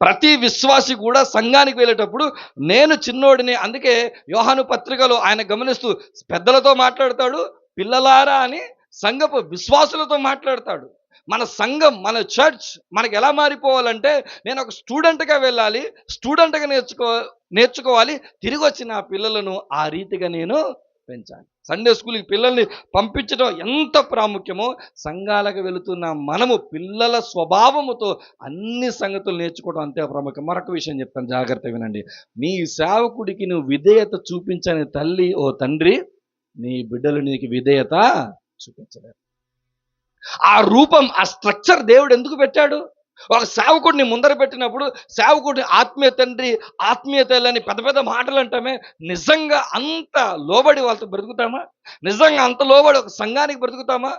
ప్రతి విశ్వాసి కూడా సంఘానికి వెళ్ళేటప్పుడు నేను చిన్నోడిని అందుకే యోహాను పత్రికలో ఆయన గమనిస్తూ పెద్దలతో మాట్లాడతాడు పిల్లలారా అని సంఘపు విశ్వాసులతో మాట్లాడతాడు. మన సంఘం మన చర్చ్ మనకి ఎలా మారిపోవాలంటే నేను ఒక స్టూడెంట్గా వెళ్ళాలి స్టూడెంట్గా నేర్చుకో నేర్చుకోవాలి తిరిగి వచ్చిన పిల్లలను ఆ రీతిగా నేను పెంచాలి సండే స్కూల్కి పిల్లల్ని పంపించడం ఎంత ప్రాముఖ్యమో సంఘాలకు వెళుతున్న మనము పిల్లల స్వభావముతో అన్ని సంగతులు నేర్చుకోవడం అంతే ప్రాముఖ్యం. మరొక విషయం చెప్తాను జాగ్రత్త వినండి. నీ సేవకుడికి నువ్వు విధేయత చూపించని తల్లి ఓ తండ్రి నీ బిడ్డలు నీకు విధేయత చూపించలేరు ఆ రూపం ఆ స్ట్రక్చర్ దేవుడు ఎందుకు పెట్టాడు? ఒక సేవకుడిని ముందర పెట్టినప్పుడు సేవకుడి ఆత్మీయ తండ్రి ఆత్మీయ తల్లి పెద్ద పెద్ద మాటలు అంటామే. నిజంగా అంత లోబడి వాళ్ళతో బ్రతుకుతామా? నిజంగా అంత లోబడి ఒక సంఘానికి బ్రతుకుతామా?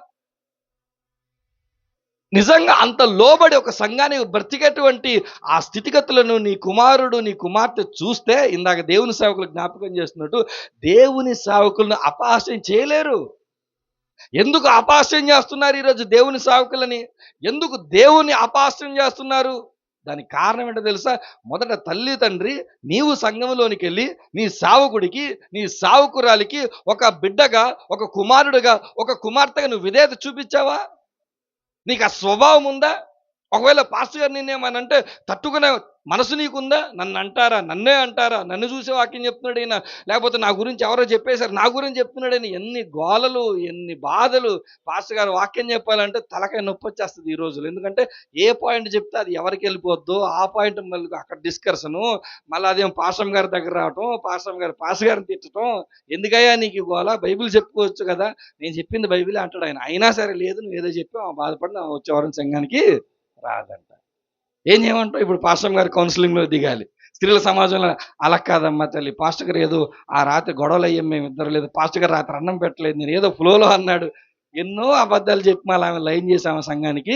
నిజంగా అంత లోబడి ఒక సంఘానికి బ్రతికేటువంటి ఆ స్థితిగతులను నీ కుమారుడు నీ కుమార్తె చూస్తే ఇందాక దేవుని సేవకులు జ్ఞాపకం చేస్తున్నట్టు దేవుని సేవకులను అపహాస్యం చేయలేరు. ఎందుకు అపాస్యం చేస్తున్నారు ఈరోజు దేవుని సావుకులని ఎందుకు దేవుని అపాస్యం చేస్తున్నారు? దానికి కారణం ఏంటో తెలుసా? మొదట తల్లి తండ్రి నీవు సంఘంలోనికి వెళ్ళి నీ సావకుడికి నీ సావకురాలికి ఒక బిడ్డగా ఒక కుమారుడుగా ఒక కుమార్తెగా నువ్వు విధేయత చూపించావా? నీకు ఆ స్వభావం ఉందా? ఒకవేళ పాస్టర్ గారు అంటే తట్టుకునే మనసు నీకుందా? నన్ను అంటారా? నన్నే అంటారా? నన్ను చూసే వాక్యం చెప్తున్నాడు ఈయన. లేకపోతే నా గురించి ఎవరో చెప్పేశారు. నా గురించి చెప్తున్నాడని ఎన్ని గోలలు ఎన్ని బాధలు పాస్టర్ గారు వాక్యం చెప్పాలంటే తలకాయ నొప్పి వచ్చేస్తుంది ఈ రోజులు. ఎందుకంటే ఏ పాయింట్ చెప్తే అది ఎవరికి వెళ్ళిపోద్దో ఆ పాయింట్ మళ్ళీ అక్కడ డిస్కర్షను మళ్ళీ అదేం పాసం గారి దగ్గర రావటం పాసం గారు పాస్ గారిని తిట్టడం ఎందుకయ్యా నీకు గోల? బైబిల్ చెప్పుకోవచ్చు కదా. నేను చెప్పింది బైబిలే అంటాడు ఆయన. అయినా సరే లేదు నువ్వు ఏదో చెప్పి బాధపడిన బాధపడి నా వచ్చేవారం సంఘానికి రాదంట. ఏం చేయమంటావు? ఇప్పుడు పాస్టర్ గారు కౌన్సిలింగ్లో దిగాలి. స్త్రీల సమాజంలో అలా కాదమ్మా తల్లి. పాస్టర్ గారు ఏదో ఆ రాత్రి గొడవలు అయ్యాం మేము ఇద్దరు లేదు. పాస్టర్ గారు రాత్రి అన్నం పెట్టలేదు. నేను ఏదో ఫ్లోలో అన్నాడు. ఎన్నో అబద్ధాలు చెప్పి మళ్ళీ ఆమె లైన్ చేసాము సంఘానికి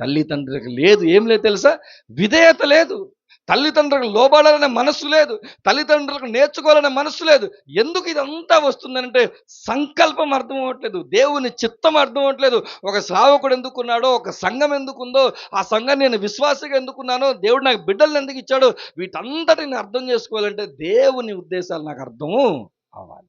తల్లిదండ్రులకు లేదు. ఏం లేదు తెలుసా? విధేయత లేదు. తల్లిదండ్రులకు లోబడాలనే మనస్సు లేదు. తల్లిదండ్రులకు నేర్చుకోవాలనే మనస్సు లేదు. ఎందుకు ఇదంతా వస్తుందంటే సంకల్పం అర్థం అవ్వట్లేదు. దేవుని చిత్తం అర్థం అవ్వట్లేదు. ఒక శ్రావకుడు ఎందుకున్నాడో ఒక సంఘం ఎందుకుందో ఆ సంఘం నేను విశ్వాసగా ఎందుకున్నానో దేవుడు నాకు బిడ్డలను ఎందుకు ఇచ్చాడో వీటంతటిని అర్థం చేసుకోవాలంటే దేవుని ఉద్దేశాలు నాకు అర్థము అవ్వాలి.